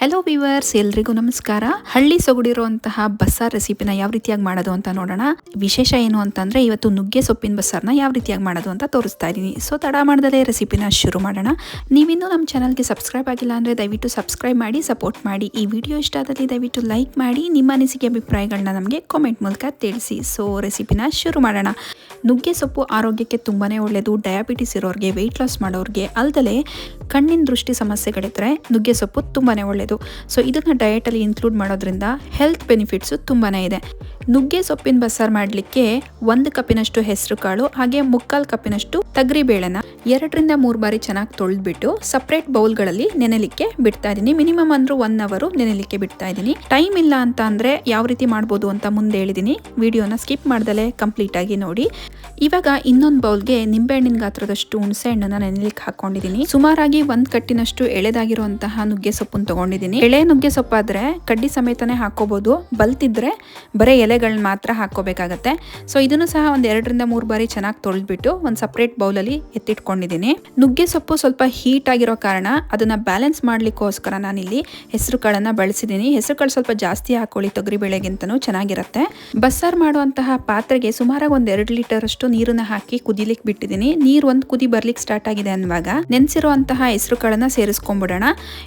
Hello viewers ಎಲ್ರಿಗೂ ನಮಸ್ಕಾರ. ಹಳ್ಳಿ ಸೊಗಡಿರುವಂತಹ ಬಸ್ಸಾರ್ ರೆಸಿಪಿನ ಯಾವ ರೀತಿಯಾಗಿ ಮಾಡೋದು ಅಂತ ನೋಡೋಣ. ವಿಶೇಷ ಏನು ಅಂತಂದ್ರೆ ಇವತ್ತು ನುಗ್ಗೆ ಸೊಪ್ಪಿನ ಬಸ್ಸಾರ್ನ ಯಾವ ರೀತಿಯಾಗಿ ಮಾಡೋದು ಅಂತ ತೋರಿಸ್ತಾ ಇದ್ದೀನಿ ಸೊ ತಡ ಮಾಡದಲ್ಲೇ ರೆಸಿಪಿನ ಶುರು ಮಾಡೋಣ. ನೀವಿನ್ನೂ ನಮ್ಮ ಚಾನಲ್ಗೆ ಸಬ್ಸ್ಕ್ರೈಬ್ ಆಗಿಲ್ಲ ಅಂದರೆ ದಯವಿಟ್ಟು ಸಬ್ಸ್ಕ್ರೈಬ್ ಮಾಡಿ ಸಪೋರ್ಟ್ ಮಾಡಿ. ಈ ವಿಡಿಯೋ ಇಷ್ಟ ಆದಲ್ಲಿ ದಯವಿಟ್ಟು ಲೈಕ್ ಮಾಡಿ, ನಿಮ್ಮ ಅನಿಸಿಕೆ ಅಭಿಪ್ರಾಯಗಳನ್ನ ನಮಗೆ ಕಾಮೆಂಟ್ ಮೂಲಕ ತಿಳಿಸಿ. ಸೊ ರೆಸಿಪಿನ ಶುರು ಮಾಡೋಣ. ನುಗ್ಗೆ ಸೊಪ್ಪು ಆರೋಗ್ಯಕ್ಕೆ ತುಂಬಾ ಒಳ್ಳೆಯದು ಡಯಾಬಿಟಿಸ್ ಇರೋರಿಗೆ ವೆಯ್ಟ್ ಲಾಸ್ ಮಾಡೋರಿಗೆ ಅಲ್ಲದೆ ಕಣ್ಣಿನ ದೃಷ್ಟಿ ಸಮಸ್ಯೆಗಳಿದ್ರೆ ನುಗ್ಗೆ ಸೊಪ್ಪು ತುಂಬಾ ಒಳ್ಳೆಯದು ಸೊ ಇದನ್ನು ಡಯಟಲ್ಲಿ ಇನ್ಕ್ಲೂಡ್ ಮಾಡೋದ್ರಿಂದ ಹೆಲ್ತ್ ಬೆನಿಫಿಟ್ಸು ತುಂಬಾ ಇದೆ. ನುಗ್ಗೆ ಸೊಪ್ಪಿನ ಬಸ್ಸಾರು ಮಾಡಲಿಕ್ಕೆ ಒಂದು ಕಪ್ಪಿನಷ್ಟು ಹೆಸರು ಕಾಳು ಹಾಗೆ ಮುಕ್ಕಾಲು ಕಪ್ಪಿನಷ್ಟು ತಗರಿ ಬೇಳೆನ ಎರಡರಿಂದ ಮೂರು ಬಾರಿ ಚೆನ್ನಾಗಿ ತೊಳೆದ್ಬಿಟ್ಟು ಸಪ್ರೇಟ್ ಬೌಲ್ಗಳಲ್ಲಿ ನೆನೆಲಿಕ್ಕೆ ಬಿಡ್ತಾ ಇದ್ದೀನಿ ಮಿನಿಮಮ್ ಅಂದ್ರೂ ಒನ್ ಅವರು ನೆನೆಲಿಕ್ಕೆ ಬಿಡ್ತಾ ಇದ್ದೀನಿ ಟೈಮ್ ಇಲ್ಲ ಅಂತ ಅಂದರೆ ಯಾವ ರೀತಿ ಮಾಡ್ಬೋದು ಅಂತ ಮುಂದೆ ಹೇಳಿದ್ದೀನಿ ವಿಡಿಯೋನ ಸ್ಕಿಪ್ ಮಾಡ್ದಲೇ ಕಂಪ್ಲೀಟ್ ಆಗಿ ನೋಡಿ. ಇವಾಗ ಇನ್ನೊಂದು ಬೌಲ್ಗೆ ನಿಂಬೆಹಣ್ಣಿನ ಗಾತ್ರದಷ್ಟು ಹುಣಸೆ ಹಣ್ಣನ್ನ ನೆನೆಲಿಕ್ಕೆ ಹಾಕೊಂಡಿದ್ದೀನಿ ಸುಮಾರಾಗಿ ಒಂದ್ ಕಟ್ಟಿನಷ್ಟು ಎಳೆದಾಗಿರುವಂತಹ ನುಗ್ಗೆ ಸೊಪ್ಪನ್ನು ತಗೊಂಡಿದ್ದೀನಿ ಎಳೆ ನುಗ್ಗೆ ಸೊಪ್ಪಾದ್ರೆ ಕಡ್ಡಿ ಸಮೇತನೇ ಹಾಕೋಬಹುದು ಬಲ್ತಿದ್ರೆ ಬರೀ ಎಲೆಗಳನ್ನ ಮಾತ್ರ ಹಾಕೋಬೇಕಾಗತ್ತೆ. ಸೊ ಇದನ್ನು ಸಹ ಒಂದ್ ಎರಡರಿಂದ ಮೂರು ಬಾರಿ ಚೆನ್ನಾಗಿ ತೊಳೆದ್ಬಿಟ್ಟು ಒಂದು ಸಪ್ರೇಟ್ ಬೌಲಲ್ಲಿ ಎತ್ತಿಟ್ಕೊಂಡಿದ್ದೀನಿ ನುಗ್ಗೆ ಸೊಪ್ಪು ಸ್ವಲ್ಪ ಹೀಟ್ ಆಗಿರೋ ಕಾರಣ ಅದನ್ನ ಬ್ಯಾಲೆನ್ಸ್ ಮಾಡ್ಲಿಕ್ಕೋಸ್ಕರ ನಾನಿಲ್ಲಿ ಹೆಸರು ಕಾಳನ್ನ ಬಳಸಿದ್ದೀನಿ. ಹೆಸರು ಕಾಳು ಸ್ವಲ್ಪ ಜಾಸ್ತಿ ಹಾಕೊಳ್ಳಿ ತೊಗರಿ ಬೇಳೆಗಿಂತನೂ ಚೆನ್ನಾಗಿರುತ್ತೆ. ಬಸ್ಸಾರ್ ಮಾಡುವಂತಹ ಪಾತ್ರೆಗೆ ಸುಮಾರಾಗಿ ಒಂದ್ ಎರಡು ಲೀಟರ್ ಅಷ್ಟು ನೀರನ್ನ ಹಾಕಿ ಕುದಿಲಿಕ್ಕೆ ಬಿಟ್ಟಿದ್ದೀನಿ. ನೀರು ಒಂದ್ ಕುದಿ ಬರ್ಲಿಕ್ಕೆ ಸ್ಟಾರ್ಟ್ ಆಗಿದೆ ಅನ್ವಾಗ ನೆನೆಸಿರುವಂತಹ ಹೆಸರು ಕಾಳನ್ನ ಸೇರಿಸ್ಕೊಂಡ್ಬಿಡೋಣ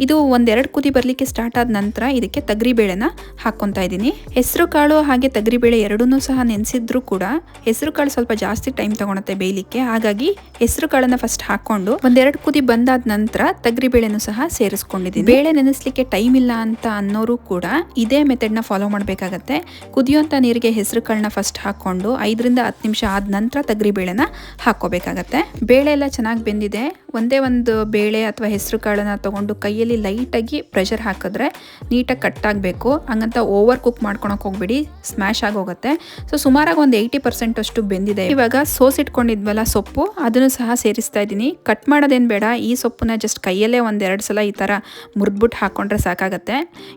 ಇದು ಒಂದೆರಡು ಕುದಿ ಬರ್ಲಿಕ್ಕೆ ಸ್ಟಾರ್ಟ್ ಆದ ನಂತರ ಇದಕ್ಕೆ ತಗರಿ ಬೇಳೆನ ಹಾಕೊಂತ ಇದ್ದೀನಿ. ಹೆಸರು ಕಾಳು ಹಾಗೆ ತಗರಿ ಬೇಳೆ ಎರಡನ್ನೂ ಸಹ ನೆನೆಸಿದ್ರು ಕೂಡ ಹೆಸರು ಕಾಳು ಸ್ವಲ್ಪ ಜಾಸ್ತಿ ಟೈಮ್ ತಗೊಳತ್ತೆ ಬೇಯಲಿಕ್ಕೆ. ಹಾಗಾಗಿ ಹೆಸರು ಕಾಳನ್ನ ಫಸ್ಟ್ ಹಾಕೊಂಡು ಒಂದೆರಡು ಕುದಿ ಬಂದಾದ ನಂತರ ತಗರಿ ಬೇಳೆನು ಸಹ ಸೇರಿಸ್ಕೊಂಡಿದ್ದೀನಿ. ಬೇಳೆ ನೆನೆಸ್ಲಿಕ್ಕೆ ಟೈಮ್ ಇಲ್ಲ ಅಂತ ಅನ್ನೋರು ಕೂಡ ಇದೇ ನ ಫಾಲೋ ಮಾಡಬೇಕಾಗತ್ತೆ. ಕುದಿಯುವಂತ ನೀರಿಗೆ ಹೆಸರು ಕಾಳನ್ನ ಫಸ್ಟ್ ಹಾಕೊಂಡು ಐದರಿಂದ ಹತ್ತು ನಿಮಿಷ ಆದ ನಂತರ ತಗರಿ ಬೇಳೆನ ಹಾಕೋಬೇಕಾಗತ್ತೆ ಬೇಳೆ ಎಲ್ಲ ಚೆನ್ನಾಗಿ ಬೆಂದಿದೆ. ಒಂದೇ ಒಂದು ಬೇಳೆ ಅಥವಾ ಹೆಸರು ಕಾಳನ್ನ ತಗೊಂಡು ಕೈಯಲ್ಲಿ ಲೈಟಾಗಿ ಪ್ರೆಷರ್ ಹಾಕಿದ್ರೆ ನೀಟಾಗಿ ಕಟ್ ಆಗಬೇಕು. ಹಂಗಂತ ಓವರ್ ಕುಕ್ ಮಾಡ್ಕೊಳಕ್ಕೆ ಹೋಗ್ಬಿಡಿ. ಸ್ಮ್ಯಾಶ್ ಆಗೋಗುತ್ತೆ. ಸೊ ಸುಮಾರಾಗಿ ಒಂದು ಏಯ್ಟಿ ಪರ್ಸೆಂಟ್ ಅಷ್ಟು ಬೆಂದಿದೆ. ಇವಾಗ ಸೋಸಿಟ್ಕೊಂಡಿದ್ವಲ್ಲ ಸೊಪ್ಪು, ಅದನ್ನು ಸಹ ಸೇರಿಸ್ತಾ ಇದ್ದೀನಿ. ಕಟ್ ಮಾಡೋದೇನು ಬೇಡ. ಈ ಸೊಪ್ಪನ್ನ ಜಸ್ಟ್ ಕೈಯಲ್ಲೇ ಒಂದೆರಡು ಸಲ ಈ ಥರ ಮುರಿದ್ಬಿಟ್ಟು ಹಾಕೊಂಡ್ರೆ ಸಾಕಾಗತ್ತೆ.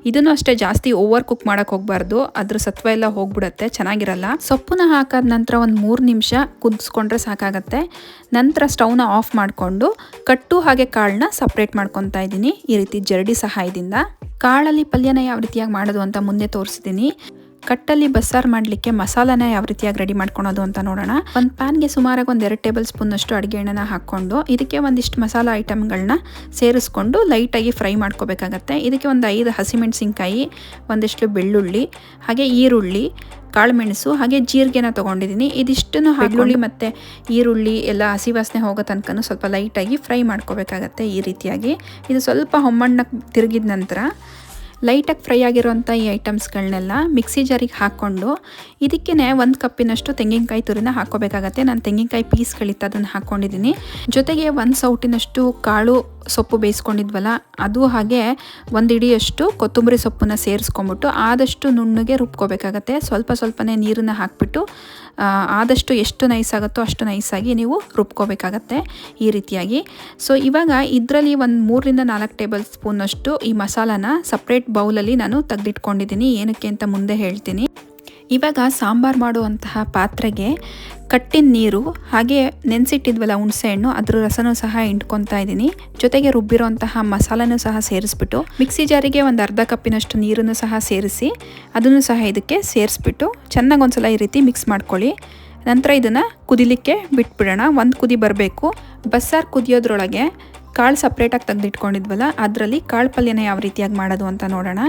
ಇದನ್ನು ಅಷ್ಟೇ ಜಾಸ್ತಿ ಓವರ್ ಕುಕ್ ಮಾಡೋಕೆ ಹೋಗಬಾರ್ದು. ಅದ್ರ ಸತ್ವ ಎಲ್ಲ ಹೋಗ್ಬಿಡತ್ತೆ. ಚೆನ್ನಾಗಿರಲ್ಲ. ಸೊಪ್ಪನ್ನ ಹಾಕಾದ ನಂತರ ಒಂದು ಮೂರು ನಿಮಿಷ ಕುದಿಸ್ಕೊಂಡ್ರೆ ಸಾಕಾಗತ್ತೆ. ನಂತರ ಸ್ಟವ್ನ ಆಫ್ ಮಾಡಿಕೊಂಡು ಕಟ್ಟು ಹಾಗೆ ಕಾಳನ್ನ ಸಪ್ರೇಟ್ ಮಾಡ್ಕೊತಾ ಇದ್ದೀನಿ. ಈ ರೀತಿ ಜರಡಿ ಸಹಾಯದಿಂದ. ಕಾಳಲ್ಲಿ ಪಲ್ಯನ ಯಾವ ರೀತಿಯಾಗಿ ಮಾಡೋದು ಅಂತ ಮುಂದೆ ತೋರಿಸಿದ್ದೀನಿ. ಕಟ್ಟಲ್ಲಿ ಬಸ್ಸಾರು ಮಾಡಲಿಕ್ಕೆ ಮಸಾಲನ ಯಾವ ರೀತಿಯಾಗಿ ರೆಡಿ ಮಾಡ್ಕೊಳೋದು ಅಂತ ನೋಡೋಣ. ಒಂದು ಪ್ಯಾನ್ಗೆ ಸುಮಾರಾಗಿ ಒಂದು ಎರಡು ಟೇಬಲ್ ಸ್ಪೂನಷ್ಟು ಅಡುಗೆ ಎಣ್ಣೆನ ಹಾಕ್ಕೊಂಡು ಇದಕ್ಕೆ ಒಂದಿಷ್ಟು ಮಸಾಲ ಐಟಮ್ಗಳನ್ನ ಸೇರಿಸ್ಕೊಂಡು ಲೈಟಾಗಿ ಫ್ರೈ ಮಾಡ್ಕೋಬೇಕಾಗತ್ತೆ. ಇದಕ್ಕೆ ಒಂದು ಐದು ಹಸಿಮೆಣಸಿನ್ಕಾಯಿ ಒಂದಿಷ್ಟು ಬೆಳ್ಳುಳ್ಳಿ ಹಾಗೆ ಈರುಳ್ಳಿ ಕಾಳುಮೆಣಸು ಹಾಗೆ ಜೀರಿಗೆನ ತೊಗೊಂಡಿದ್ದೀನಿ ಇದಿಷ್ಟನ್ನು ಬೆಳ್ಳುಳ್ಳಿ. ಮತ್ತು ಈರುಳ್ಳಿ ಎಲ್ಲ ಹಸಿ ವಾಸನೆ ಹೋಗೋ ತನಕ ಸ್ವಲ್ಪ ಲೈಟಾಗಿ ಫ್ರೈ ಮಾಡ್ಕೋಬೇಕಾಗತ್ತೆ ಈ ರೀತಿಯಾಗಿ. ಇದು ಸ್ವಲ್ಪ ಹೊಮ್ಮಣ್ಣಕ್ಕೆ ತಿರುಗಿದ ನಂತರ ಲೈಟಾಗಿ ಫ್ರೈ ಆಗಿರೋಂಥ ಈ ಐಟಮ್ಸ್ಗಳನ್ನೆಲ್ಲ ಮಿಕ್ಸಿ ಜಾರಿಗೆ ಹಾಕ್ಕೊಂಡು ಇದಕ್ಕೇ ಒಂದು ಕಪ್ಪಿನಷ್ಟು ತೆಂಗಿನಕಾಯಿ ತುರಿನ ಹಾಕೋಬೇಕಾಗತ್ತೆ ನಾನು ತೆಂಗಿನಕಾಯಿ ಪೀಸ್ಗಳಿತ್ತು, ಅದನ್ನು ಹಾಕ್ಕೊಂಡಿದ್ದೀನಿ. ಜೊತೆಗೆ ಒಂದು ಸೌಟಿನಷ್ಟು ಕಾಳು ಸೊಪ್ಪು ಬೇಯಿಸ್ಕೊಂಡಿದ್ವಲ್ಲ, ಅದು ಹಾಗೆ ಒಂದು ಇಡಿಯಷ್ಟು ಕೊತ್ತಂಬರಿ ಸೊಪ್ಪನ್ನು ಸೇರಿಸ್ಕೊಂಬಿಟ್ಟು ಆದಷ್ಟು ನುಣ್ಣಗೆ ರುಬ್ಕೋಬೇಕಾಗತ್ತೆ. ಸ್ವಲ್ಪ ಸ್ವಲ್ಪನೇ ನೀರನ್ನ ಹಾಕ್ಬಿಟ್ಟು ಆದಷ್ಟು ಎಷ್ಟು ನೈಸ್ ಆಗುತ್ತೋ ಅಷ್ಟು ನೈಸಾಗಿ ನೀವು ರುಬ್ಕೋಬೇಕಾಗತ್ತೆ ಈ ರೀತಿಯಾಗಿ. ಸೊ ಇವಾಗ ಇದರಲ್ಲಿ ಒಂದು ಮೂರರಿಂದ ನಾಲ್ಕು ಟೇಬಲ್ ಸ್ಪೂನಷ್ಟು ಈ ಮಸಾಲಾನ ಸಪ್ರೇಟ್ ಬೌಲಲ್ಲಿ ನಾನು ತೆಗೆದಿಟ್ಕೊಂಡಿದ್ದೀನಿ. ಏನಕ್ಕೆ ಅಂತ ಮುಂದೆ ಹೇಳ್ತೀನಿ. ಇವಾಗ ಸಾಂಬಾರು ಮಾಡುವಂತಹ ಪಾತ್ರೆಗೆ ಕಟ್ಟಿನ ನೀರು, ಹಾಗೆ ನೆನೆಸಿಟ್ಟಿದ್ವಲ್ಲ ಹುಣಸೆಹಣ್ಣು ಅದ್ರ ರಸನೂ ಸಹ ಇಂಟ್ಕೊತಾ ಇದ್ದೀನಿ ಜೊತೆಗೆ ರುಬ್ಬಿರೋಂತಹ ಮಸಾಲನೂ ಸಹ ಸೇರಿಸ್ಬಿಟ್ಟು, ಮಿಕ್ಸಿ ಜಾರಿಗೆ ಒಂದು ಅರ್ಧ ಕಪ್ಪಿನಷ್ಟು ನೀರನ್ನು ಸಹ ಸೇರಿಸಿ, ಅದನ್ನು ಸಹ ಇದಕ್ಕೆ ಸೇರಿಸ್ಬಿಟ್ಟು, ಚೆನ್ನಾಗಿ ಒಂದ್ಸಲ ಈ ರೀತಿ ಮಿಕ್ಸ್ ಮಾಡ್ಕೊಳ್ಳಿ. ನಂತರ ಇದನ್ನು ಕುದಿಲಿಕ್ಕೆ ಬಿಟ್ಬಿಡೋಣ. ಒಂದು ಕುದಿ ಬರಬೇಕು. ಬಸ್ಸಾರು ಕುದಿಯೋದ್ರೊಳಗೆ ಕಾಳು ಸಪ್ರೇಟಾಗಿ ತೆಗೆದಿಟ್ಕೊಂಡಿದ್ವಲ್ಲ, ಅದರಲ್ಲಿ ಕಾಳು ಪಲ್ಯನ ಯಾವ ರೀತಿಯಾಗಿ ಮಾಡೋದು ಅಂತ ನೋಡೋಣ.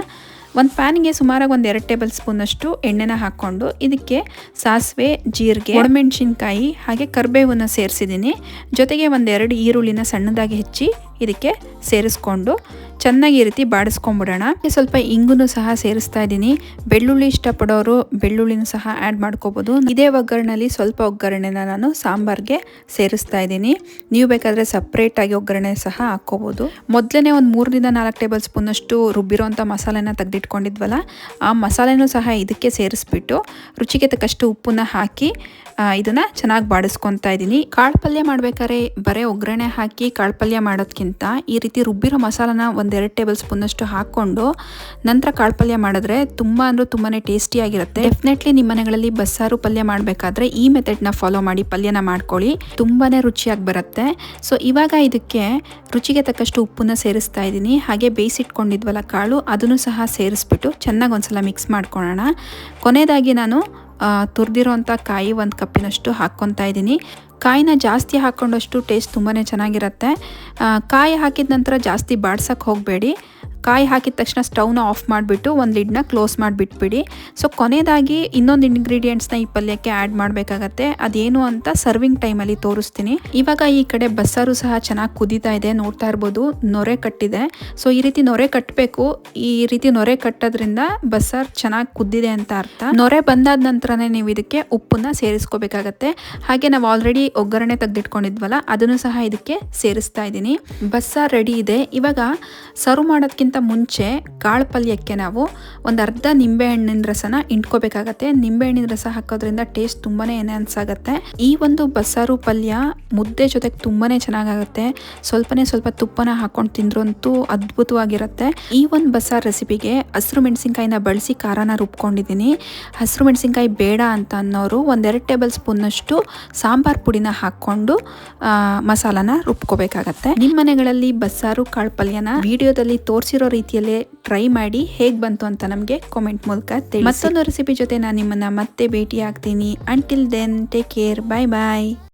ಒಂದು ಪ್ಯಾನಿಗೆ ಸುಮಾರಾಗಿ ಒಂದು ಎರಡು ಟೇಬಲ್ ಸ್ಪೂನಷ್ಟು ಎಣ್ಣೆನ ಹಾಕ್ಕೊಂಡು ಇದಕ್ಕೆ ಸಾಸಿವೆ, ಜೀರಿಗೆ ಒಣಮೆಣಸಿನ್ಕಾಯಿ ಹಾಗೆ ಕರಿಬೇವನ್ನ ಸೇರಿಸಿದ್ದೀನಿ. ಜೊತೆಗೆ ಒಂದೆರಡು ಈರುಳ್ಳಿನ ಸಣ್ಣದಾಗಿ ಹೆಚ್ಚಿ ಇದಕ್ಕೆ ಸೇರಿಸ್ಕೊಂಡು ಚೆನ್ನಾಗಿ ಈ ರೀತಿ ಬಾಡಿಸ್ಕೊಂಡ್ಬಿಡೋಣ ಸ್ವಲ್ಪ ಇಂಗುನು ಸಹ ಸೇರಿಸ್ತಾ ಇದ್ದೀನಿ. ಬೆಳ್ಳುಳ್ಳಿ ಇಷ್ಟಪಡೋರು ಬೆಳ್ಳುಳ್ಳಿನೂ ಸಹ ಆ್ಯಡ್ ಮಾಡ್ಕೋಬೋದು. ಇದೇ ಒಗ್ಗರಣೆಯಲ್ಲಿ ಸ್ವಲ್ಪ ಒಗ್ಗರಣೆನ ನಾನು ಸಾಂಬಾರ್ಗೆ ಸೇರಿಸ್ತಾ ಇದ್ದೀನಿ. ನೀವು ಬೇಕಾದರೆ ಸಪ್ರೇಟಾಗಿ ಒಗ್ಗರಣೆ ಸಹ ಹಾಕ್ಕೋಬೋದು. ಮೊದಲನೇ ಒಂದು ಮೂರರಿಂದ ನಾಲ್ಕು ಟೇಬಲ್ ಸ್ಪೂನಷ್ಟು ರುಬ್ಬಿರೋಂಥ ಮಸಾಲೆನ ತೆಗೆದಿಟ್ಕೊಂಡಿದ್ವಲ್ಲ, ಆ ಮಸಾಲೆನೂ ಸಹ ಇದಕ್ಕೆ ಸೇರಿಸ್ಬಿಟ್ಟು ರುಚಿಗೆ ತಕ್ಕಷ್ಟು ಉಪ್ಪನ್ನ ಹಾಕಿ ಇದನ್ನು ಚೆನ್ನಾಗಿ ಬಾಡಿಸ್ಕೊತಾ ಇದ್ದೀನಿ. ಕಾಳು ಪಲ್ಯ ಮಾಡಬೇಕಾದ್ರೆ ಬರೀ ಒಗ್ಗರಣೆ ಹಾಕಿ ಕಾಳು ಪಲ್ಯ ಮಾಡೋದಕ್ಕಿಂತ ಮಾಡೋದಕ್ಕಿಂತ ಈ ರೀತಿ ರುಬ್ಬಿರೋ ಮಸಾಲಾನ ಒಂದೆರಡು ಟೇಬಲ್ ಸ್ಪೂನಷ್ಟು ಹಾಕ್ಕೊಂಡು ನಂತರ ಕಾಳು ಪಲ್ಯ ಮಾಡಿದ್ರೆ ತುಂಬ ಅಂದರೆ ತುಂಬಾ ಟೇಸ್ಟಿಯಾಗಿರುತ್ತೆ ಡೆಫಿನೆಟ್ಲಿ ನಿಮ್ಮ ಮನೆಗಳಲ್ಲಿ ಬಸ್ಸಾರು ಪಲ್ಯ ಮಾಡಬೇಕಾದ್ರೆ ಈ ಮೆಥಡ್ನ ಫಾಲೋ ಮಾಡಿ ಪಲ್ಯನ ಮಾಡ್ಕೊಳ್ಳಿ. ತುಂಬಾ ರುಚಿಯಾಗಿ ಬರುತ್ತೆ. ಸೊ ಇವಾಗ ಇದಕ್ಕೆ ರುಚಿಗೆ ತಕ್ಕಷ್ಟು ಉಪ್ಪನ್ನ ಸೇರಿಸ್ತಾ ಇದ್ದೀನಿ. ಹಾಗೆ ಬೇಯಿಸಿಟ್ಕೊಂಡಿದ್ವಲ್ಲ ಕಾಳು, ಅದನ್ನು ಸಹ ಸೇರಿಸ್ಬಿಟ್ಟು ಚೆನ್ನಾಗಿ ಒಂದ್ಸಲ ಮಿಕ್ಸ್ ಮಾಡ್ಕೊಳ್ಳೋಣ. ಕೊನೆಯದಾಗಿ ನಾನು ತುರಿದಿರೋಂಥ ಕಾಯಿ ಒಂದು ಕಪ್ಪಿನಷ್ಟು ಹಾಕ್ಕೊತಾ ಇದ್ದೀನಿ. ಕಾಯಿನ ಜಾಸ್ತಿ ಹಾಕ್ಕೊಂಡಷ್ಟು ಟೇಸ್ಟ್ ತುಂಬಾ ಚೆನ್ನಾಗಿರುತ್ತೆ. ಕಾಯಿ ಹಾಕಿದ ನಂತರ ಜಾಸ್ತಿ ಬಾಡ್ಸಕ್ಕೆ ಹೋಗಬೇಡಿ. ಕಾಯಿ ಹಾಕಿದ ತಕ್ಷಣ ಸ್ಟವ್ನ ಆಫ್ ಮಾಡಿಬಿಟ್ಟು ಒಂದು ಲಿಡ್ನ ಕ್ಲೋಸ್ ಮಾಡಿಬಿಟ್ಬಿಡಿ. ಸೊ ಕೊನೆಯದಾಗಿ ಇನ್ನೊಂದು ಇಂಗ್ರೀಡಿಯೆಂಟ್ಸ್ನ ಈ ಪಲ್ಯಕ್ಕೆ ಆ್ಯಡ್ ಮಾಡಬೇಕಾಗತ್ತೆ. ಅದೇನು ಅಂತ ಸರ್ವಿಂಗ್ ಟೈಮಲ್ಲಿ ತೋರಿಸ್ತೀನಿ. ಇವಾಗ ಈ ಕಡೆ ಬಸ್ಸಾರು ಸಹ ಚೆನ್ನಾಗಿ ಕುದೀತಾ ಇದೆ, ನೋಡ್ತಾ ಇರ್ಬೋದು. ನೊರೆ ಕಟ್ಟಿದೆ. ಸೊ ಈ ರೀತಿ ನೊರೆ ಕಟ್ಟಬೇಕು ಈ ರೀತಿ ನೊರೆ ಕಟ್ಟೋದ್ರಿಂದ ಬಸ್ಸಾರು ಚೆನ್ನಾಗಿ ಕುದ್ದಿದೆ ಅಂತ ಅರ್ಥ. ನೊರೆ ಬಂದಾದ ನಂತರನೇ ನೀವು ಇದಕ್ಕೆ ಉಪ್ಪನ್ನ ಸೇರಿಸ್ಕೋಬೇಕಾಗತ್ತೆ. ಹಾಗೆ ನಾವು ಆಲ್ರೆಡಿ ಒಗ್ಗರಣೆ ತೆಗೆದಿಟ್ಕೊಂಡಿದ್ವಲ್ಲ, ಅದನ್ನು ಸಹ ಇದಕ್ಕೆ ಸೇರಿಸ್ತಾ ಇದ್ದೀನಿ. ಬಸ್ಸಾರು ರೆಡಿ ಇದೆ. ಇವಾಗ ಸರ್ವ್ ಮಾಡೋದಕ್ಕಿಂತ ಮುಂಚೆ ಕಾಳು ಪಲ್ಯಕ್ಕೆ ನಾವು ಒಂದು ಅರ್ಧ ನಿಂಬೆ ಹಣ್ಣಿನ ರಸನ ಇಂಟ್ಕೋಬೇಕಾಗತ್ತೆ. ನಿಂಬೆಹಣ್ಣಿನ ರಸ ಹಾಕೋದ್ರಿಂದ ಟೇಸ್ಟ್ ತುಂಬಾ ಎನ್ಹಾನ್ಸ್ ಆಗುತ್ತೆ. ಈ ಒಂದು ಬಸ್ಸಾರು ಪಲ್ಯ ಮುದ್ದೆ ಜೊತೆಗೆ ತುಂಬಾ ಚೆನ್ನಾಗಾಗುತ್ತೆ. ಸ್ವಲ್ಪನೇ ಸ್ವಲ್ಪ ತುಪ್ಪನ ಹಾಕೊಂಡು ತಿಂದ್ರಂತೂ ಅದ್ಭುತವಾಗಿರುತ್ತೆ. ಈ ಒಂದು ಬಸ್ಸಾರು ರೆಸಿಪಿಗೆ ಹಸಿರು ಮೆಣಸಿನಕಾಯಿನ ಬಳಸಿ ಖಾರನ ರುಬ್ಕೊಂಡಿದ್ದೀನಿ. ಹಸಿರು ಮೆಣಸಿನ್ಕಾಯಿ ಬೇಡ ಅಂತ ಅನ್ನೋರು ಒಂದೆರಡು ಟೇಬಲ್ ಸ್ಪೂನ್ನಷ್ಟು ಸಾಂಬಾರ್ ಪುಡಿನ ಹಾಕ್ಕೊಂಡು ಮಸಾಲಾನ ರುಬ್ಕೋಬೇಕಾಗತ್ತೆ. ನಿಮ್ಮ ಮನೆಗಳಲ್ಲಿ ಬಸ್ಸಾರು, ಕಾಳು ಪಲ್ಯನ ವಿಡಿಯೋದಲ್ಲಿ ತೋರಿಸಿರೋ ರೀತಿಯಲ್ಲೇ ಟ್ರೈ ಮಾಡಿ ಹೇಗೆ ಬಂತು ಅಂತ ನಮಗೆ ಕಾಮೆಂಟ್ ಮೂಲಕ ತಿಳಿಸಿ. ಮತ್ತೊಂದು ರೆಸಿಪಿ ಜೊತೆ ನಾನು ನಿಮ್ಮನ್ನ ಮತ್ತೆ ಭೇಟಿ ಆಗ್ತೀನಿ until then take care bye bye